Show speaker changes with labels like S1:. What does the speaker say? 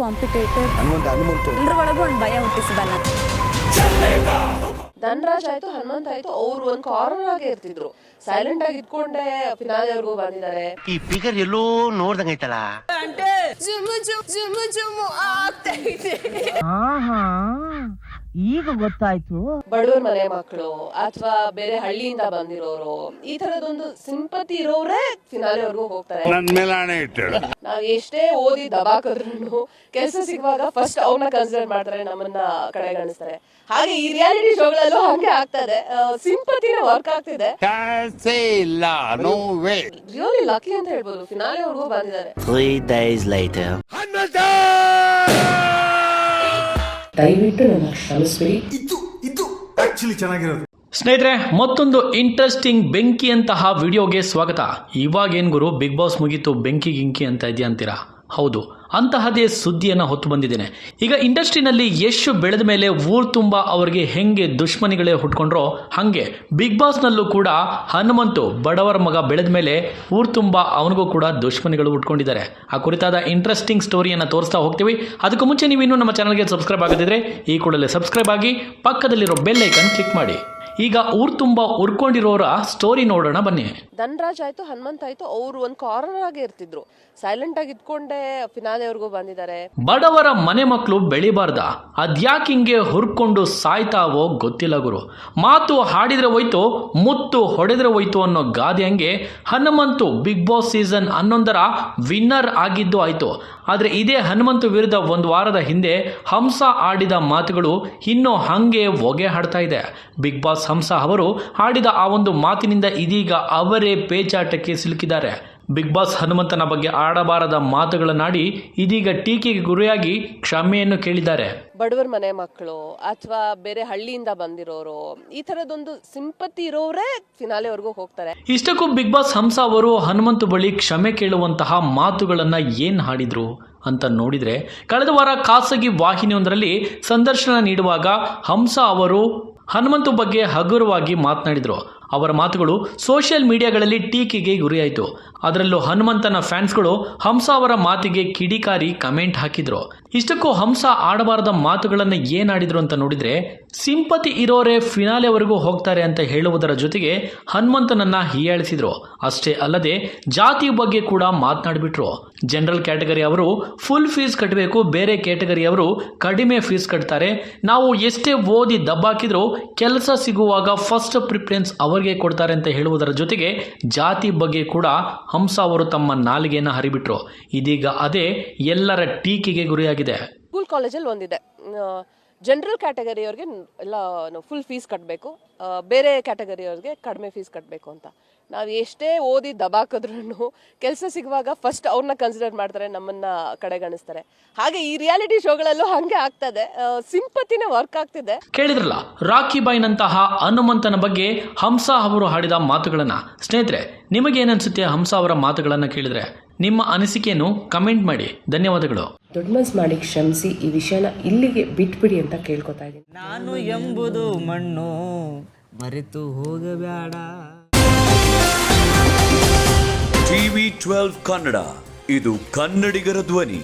S1: Competitive
S2: Hanumantha Hanumanthu.
S1: ಎಲ್ಲರೊಳಗೂ ಒಂದು ಭಯ ಹುಟ್ಟಿಸಿದಲ್ಲ
S3: ಧನರಾಜ್ ಆಯ್ತು ಹನುಮಂತ್ ಆಯ್ತು ಅವ್ರು ಒಂದ್ ಕಾರ್ನರ್ ಆಗಿ ಇರ್ತಿದ್ರು. ಸೈಲೆಂಟ್ ಆಗಿ ಇಟ್ಕೊಂಡೇ ಫಿನಾಲೆ ಅವ್ರಿಗೂ ಬಂದಿದ್ದಾರೆ.
S4: ಈ ಫಿಗರ್ ಎಲ್ಲೋ ನೋಡ್ದಂಗೈತಲ್ಲ
S3: ಜುಮು ಜುಮ್ ಜುಮು ಜುಮು ಆಗ್ತೈತೆ.
S5: ಈಗ ಗೊತ್ತಾಯ್ತು.
S3: ಬಡವರ ಮನೆ ಮಕ್ಕಳು ಅಥವಾ ಬೇರೆ ಹಳ್ಳಿಯಿಂದ ಬಂದಿರೋರು ಈ ತರದೊಂದು ಸಿಂಪತಿ ಇರೋರೇ ಫಿನಾಲೆ ಅವ್ರಿಗೂ ಹೋಗ್ತಾರೆ.
S6: ನನ್ ಮೇಲೆ ಆಣೆ ಇಟ್ಟಳು
S3: ನಾವ್ ಎಷ್ಟೇ ಓದಿ ದಬಾಕದ್ರು ಕೆಲಸ ಸಿಗುವಾಗ ಫಸ್ಟ್ ಅವ್ರನ್ನ ಕನ್ಸಿಡರ್ ಮಾಡ್ತಾರೆ ನಮ್ಮನ್ನ ಕಡೆಗಣಿಸ್ತಾರೆ. ಹಾಗೆ ಈ ರಿಯಾಲಿಟಿ ಶೋಗಳಲ್ಲೂ ಹಂಗೆ ಆಗ್ತದೆ. ಸಿಂಪತಿನೇ ವರ್ಕ್ ಆಗ್ತಿದೆ.
S6: ಚಾನ್ಸೇ ಇಲ್ಲ ನೋ ವೇ
S3: ರಿಯಲಿ ಲಕ್ಕಿ ಅಂತ ಹೇಳ್ಬೋದು ಫಿನಾಲೆ ಅವ್ರಿಗೂ ಬಂದಿದ್ದಾರೆ.
S4: ತ್ರೀ ಡೇಸ್ ಲೈಟರ್
S3: ದಯವಿಟ್ಟು ನನ್ನ ಕ್ಷಮಿಸ್ಬಿಡಿ.
S7: ಸ್ನೇಹಿತರೆ ಮತ್ತೊಂದು ಇಂಟ್ರೆಸ್ಟಿಂಗ್ ಬೆಂಕಿ ಅಂತಹ ವಿಡಿಯೋಗೆ ಸ್ವಾಗತ. ಇವಾಗೇನ್ ಗುರು ಬಿಗ್ ಬಾಸ್ ಮುಗೀತು ಬೆಂಕಿ ಗಿಂಕಿ ಅಂತ ಇದೆಯಾ ಅಂತೀರಾ? ಹೌದು. ಅಂತಹದೇ ಸುದ್ದಿಯನ್ನು ಹೊತ್ತು ಬಂದಿದ್ದೇನೆ. ಈಗ ಇಂಡಸ್ಟ್ರಿನಲ್ಲಿ ಯಶ್ ಬೆಳೆದ ಮೇಲೆ ಊರು ತುಂಬ ಅವರಿಗೆ ಹೆಂಗೆ ದುಶ್ಮನಿಗಳೇ ಹುಟ್ಕೊಂಡ್ರೋ ಹಾಗೆ ಬಿಗ್ ಬಾಸ್ನಲ್ಲೂ ಕೂಡ ಹನುಮಂತು ಬಡವರ ಮಗ ಬೆಳೆದ ಮೇಲೆ ಊರು ತುಂಬ ಅವನಿಗೂ ಕೂಡ ದುಶ್ಮನಿಗಳು ಹುಟ್ಕೊಂಡಿದ್ದಾರೆ. ಆ ಕುರಿತಾದ ಇಂಟ್ರೆಸ್ಟಿಂಗ್ ಸ್ಟೋರಿಯನ್ನು ತೋರಿಸ್ತಾ ಹೋಗ್ತೀವಿ. ಅದಕ್ಕೂ ಮುಂಚೆ ನೀವು ಇನ್ನೂ ನಮ್ಮ ಚಾನಲ್ಗೆ ಸಬ್ಸ್ಕ್ರೈಬ್ ಆಗದಿದ್ರೆ ಈ ಕೂಡಲೇ ಸಬ್ಸ್ಕ್ರೈಬ್ ಆಗಿ ಪಕ್ಕದಲ್ಲಿರೋ ಬೆಲ್ ಐಕನ್ ಕ್ಲಿಕ್ ಮಾಡಿ. ಈಗ ಊರ್ ತುಂಬಾ ಉರ್ಕೊಂಡಿರೋರ ಸ್ಟೋರಿ ನೋಡೋಣ ಬನ್ನಿ.
S3: ಧನ್ರಾಜ್ ಆಯ್ತು ಹನುಮಂತ್ ಆಯ್ತು ಅವ್ರು ಒಂದ್ ಕಾರ್ನರ್ ಆಗಿ ಇರ್ತಿದ್ರು. ಸೈಲೆಂಟ್ ಆಗಿ ಇದ್ಕೊಂಡೆ ಫಿನಾಲೆ ಅವ್ರಿಗೂ ಬಂದಿದ್ದಾರೆ.
S7: ಬಡವರ ಮನೆ ಮಕ್ಕಳು ಬೆಳಿಬಾರ್ದ. ಅದ್ಯಾಕೆ ಹಿಂಗೆ ಹುರ್ಕೊಂಡು ಸಾಯ್ತಾವೋ ಗೊತ್ತಿಲ್ಲ ಗುರು. ಮಾತು ಹಾಡಿದ್ರೆ ಹೋಯ್ತು ಮುತ್ತು ಹೊಡೆದ್ರೆ ಹೋಯ್ತು ಅನ್ನೋ ಗಾದೆ ಹಂಗೆ ಹನುಮಂತು ಬಿಗ್ ಬಾಸ್ ಸೀಸನ್ ಹನ್ನೊಂದರ ವಿನ್ನರ್ ಆಗಿದ್ದು ಆಯ್ತು. ಆದರೆ ಇದೇ ಹನುಮಂತು ವಿರುದ್ಧ ಒಂದು ವಾರದ ಹಿಂದೆ ಹಂಸ ಆಡಿದ ಮಾತುಗಳು ಇನ್ನೂ ಹಂಗೆ ಹೊಗೆ ಹಾಡ್ತಾ ಇದೆ. ಬಿಗ್ ಬಾಸ್ ಹಂಸ ಅವರು ಆಡಿದ ಆ ಒಂದು ಮಾತಿನಿಂದ ಇದೀಗ ಅವರೇ ಪೇಚಾಟಕ್ಕೆ ಸಿಲುಕಿದ್ದಾರೆ. ಬಿಗ್ ಬಾಸ್ ಹನುಮಂತನ ಬಗ್ಗೆ ಆಡಬಾರದ ಮಾತುಗಳನ್ನಾಡಿ ಇದೀಗ ಟೀಕೆಗೆ ಗುರಿಯಾಗಿ ಕ್ಷಮೆಯನ್ನು ಕೇಳಿದ್ದಾರೆ.
S3: ಬಡವರ ಮನೆ ಮಕ್ಕಳು ಅಥವಾ ಬೇರೆ ಹಳ್ಳಿಯಿಂದ ಬಂದಿರೋರು ಈ ತರದೊಂದು ಸಿಂಪತಿ ಇರೋರೇ ಫಿನಾಲೆವರೆಗೂ ಹೋಗ್ತಾರೆ.
S7: ಇಷ್ಟಕ್ಕೂ ಬಿಗ್ ಬಾಸ್ ಹಂಸ ಅವರು ಹನುಮಂತು ಬಳಿ ಕ್ಷಮೆ ಕೇಳುವಂತಹ ಮಾತುಗಳನ್ನ ಏನ್ ಹಾಡಿದ್ರು ಅಂತ ನೋಡಿದ್ರೆ ಕಳೆದ ವಾರ ಖಾಸಗಿ ವಾಹಿನಿಯೊಂದರಲ್ಲಿ ಸಂದರ್ಶನ ನೀಡುವಾಗ ಹಂಸ ಅವರು ಹನುಮಂತು ಬಗ್ಗೆ ಹಗುರವಾಗಿ ಮಾತನಾಡಿದ್ರು. ಅವರ ಮಾತುಗಳು ಸೋಷಿಯಲ್ ಮೀಡಿಯಾಗಳಲ್ಲಿ ಟೀಕೆಗೆ ಗುರಿಯಾಯಿತು. ಅದರಲ್ಲೂ ಹನುಮಂತನ ಫ್ಯಾನ್ಸ್ಗಳು ಹಂಸ ಅವರ ಮಾತಿಗೆ ಕಿಡಿಕಾರಿ ಕಮೆಂಟ್ ಹಾಕಿದ್ರು. ಇಷ್ಟಕ್ಕೂ ಹಂಸ ಆಡಬಾರದ ಮಾತುಗಳನ್ನು ಏನಾಡಿದ್ರು ಅಂತ ನೋಡಿದ್ರೆ, ಸಿಂಪತಿ ಇರೋರೇ ಫಿನಾಲೆವರೆಗೂ ಹೋಗ್ತಾರೆ ಅಂತ ಹೇಳುವುದರ ಜೊತೆಗೆ ಹನುಮಂತನನ್ನ ಹೀಯಾಳಿಸಿದ್ರು. ಅಷ್ಟೇ ಅಲ್ಲದೆ ಜಾತಿ ಬಗ್ಗೆ ಕೂಡ ಮಾತನಾಡಿಬಿಟ್ರು. ಜನರಲ್ ಕ್ಯಾಟಗರಿ ಅವರು ಫುಲ್ ಫೀಸ್ ಕಟ್ಟಬೇಕು ಬೇರೆ ಕ್ಯಾಟಗರಿ ಅವರು ಕಡಿಮೆ ಫೀಸ್ ಕಟ್ತಾರೆ. ನಾವು ಎಷ್ಟೇ ಓದಿ ದಬ್ಬಾಕಿದ್ರು ಕೆಲಸ ಸಿಗುವಾಗ ಫಸ್ಟ್ ಪ್ರಿಫರೆನ್ಸ್ ಅವರಿಗೆ ಕೊಡ್ತಾರೆ ಅಂತ ಹೇಳುವುದರ ಜೊತೆಗೆ ಜಾತಿ ಬಗ್ಗೆ ಕೂಡ ಹಂಸ ಅವರು ತಮ್ಮ ನಾಲಿಗೆಯನ್ನು ಹರಿಬಿಟ್ರು. ಇದೀಗ ಅದೇ ಎಲ್ಲರ ಟೀಕೆಗೆ ಗುರಿಯಾಗಿದೆ.
S3: ಸ್ಕೂಲ್ ಕಾಲೇಜಲ್ಲಿ ಒಂದಿದೆ. ಜನರಲ್ ಕ್ಯಾಟಗರಿಯವ್ರಿಗೆ ಎಲ್ಲ ಫುಲ್ ಫೀಸ್ ಕಟ್ಟಬೇಕು ಬೇರೆ ಕ್ಯಾಟಗರಿಯವ್ರಿಗೆ ಕಡಿಮೆ ಫೀಸ್ ಕಟ್ಟಬೇಕು ಅಂತ. ನಾವು ಎಷ್ಟೇ ಓದಿ ದಬಾಕಿದ್ರೂ ಕೆಲಸ ಸಿಗುವಾಗ ಫಸ್ಟ್ ಅವ್ರನ್ನ ಕನ್ಸಿಡರ್ ಮಾಡ್ತಾರೆ, ನಮ್ಮನ್ನ ಕಡೆಗಣಿಸ್ತಾರೆ. ಹಾಗೆ ಈ ರಿಯಾಲಿಟಿ ಶೋಗಳಲ್ಲೂ ಹಂಗೆ ಆಗ್ತದೆ. ಸಿಂಪತಿನೇ ವರ್ಕ್ ಆಗ್ತಿದೆ.
S7: ಕೇಳಿದ್ರಲ್ಲ ರಾಕಿ ಬಾಯ್ನಂತಹ ಹನುಮಂತನ ಬಗ್ಗೆ ಹಂಸ ಅವರು ಹಾಡಿದ ಮಾತುಗಳನ್ನ. ಸ್ನೇಹಿತರೆ ನಿಮಗೇನನ್ಸುತ್ತೆ ಹಂಸ ಅವರ ಮಾತುಗಳನ್ನ ಕೇಳಿದ್ರೆ? ನಿಮ್ಮ ಅನಿಸಿಕೆಯನ್ನು ಕಮೆಂಟ್ ಮಾಡಿ. ಧನ್ಯವಾದಗಳು.
S8: ದೊಡ್ಡ ಮನ್ಸು ಮಾಡಿ ಕ್ಷಮಿಸಿ ಈ ವಿಷಯನ ಇಲ್ಲಿಗೆ ಬಿಟ್ಬಿಡಿ ಅಂತ ಕೇಳ್ಕೊತಾ ಇದ್ದೀನಿ.
S5: ನಾನು ಎಂಬುದು ಮಣ್ಣು ಮರೆತು ಹೋಗಬೇಡ.
S9: ಟಿವಿ ಟ್ವೆಲ್ವ್ ಕನ್ನಡ ಇದು ಕನ್ನಡಿಗರ ಧ್ವನಿ.